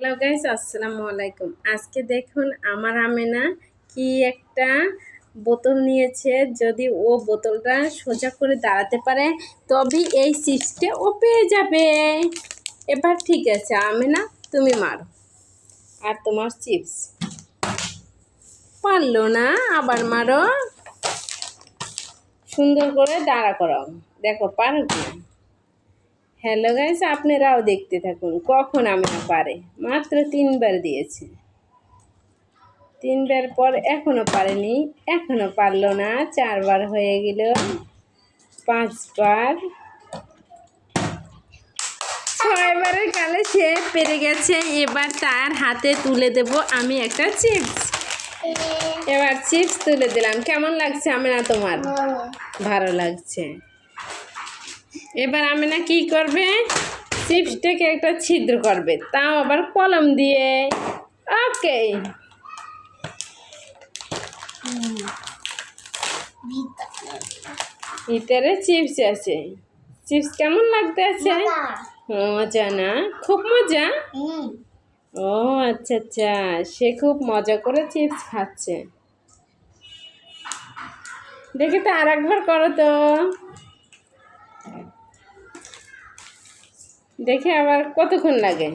Hello guys, আসসালামু আলাইকুম। আজকে দেখুন আমার আমেনা কি একটা বোতল নিয়েছে। যদি ও বোতলটা সোজা করে দাঁড়াতে পারে, তবেই এই চিপসটা ও পেয়ে যাবে। এবার ঠিক আছে, আমেনা, তুমি মারো। আর তোমার চিপস। পারল না, আবার মারো। সুন্দর করে দাঁড়া করাও। দেখো, পারো কি হ্যালো গাইস আপনারাও দেখতে থাকুন। কখন আমি না পারে? মাত্র তিনবার দিয়েছে। তিনবার পর এখনও পারেনি। এখনও পারল না। চারবার হয়ে গেল। পাঁচবার। ছয়বারের কালে সে পেরে গেছে। এবার তার হাতে তুলে দেব আমি একটা চিপস। এবার চিপস তুলে দিলাম। কেমন লাগছে? আমি না তোমার? ভালো লাগছে। এবার আমি না কি করবে? চিপসটাকে একটা ছিদ্র করবে। তাও আবার কলম দিয়ে। ওকে ভিতরে চিপস আছে। চিপস কেমন লাগতে আছে? মজা না? খুব মজা? ও আচ্ছা আচ্ছা। সে খুব মজা করে চিপস খাচ্ছে। দেখি তো আর একবার করো তো। দেখে আবার কতক্ষণ লাগে?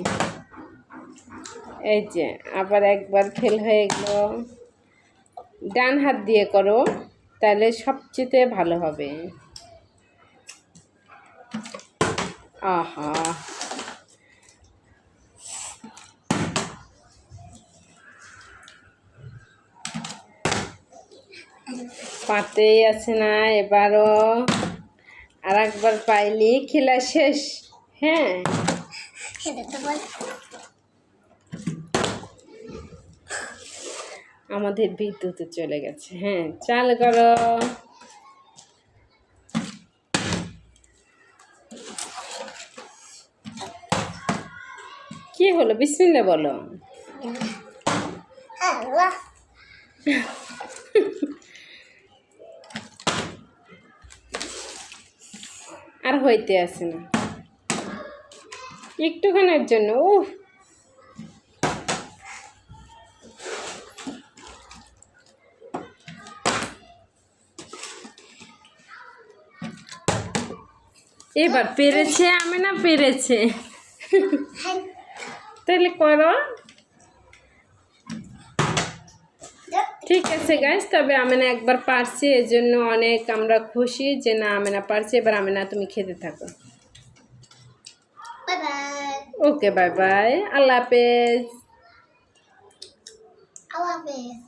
এই যে, আবার একবার ফেল হয়ে গেল। ডান হাত দিয়ে করো, তাহলে সবচেয়ে ভালো হবে। আহা। পাতেই আছে না, এবারও আর একবার পাইলি, খেলা শেষ। হ্যাঁ। আমাদের বিদ্যুৎ চলে গেছে হ্যাঁ চাল করো কি হলো? বিসমিল্লা বলো। আর হইতে আসে না। একটুখানের জন্য, উফ। এবার পেরেছে, আমি না পেরেছে। তাহলে করো। ঠিক আছে গাইস তবে আমি না একবার পারছি এর জন্য অনেক আমরা খুশি যে না আমি না পারছি, এবার আমি না তুমি খেতে থাকো. ওকে বাই বাই আল্লাহ হাফেজ love it.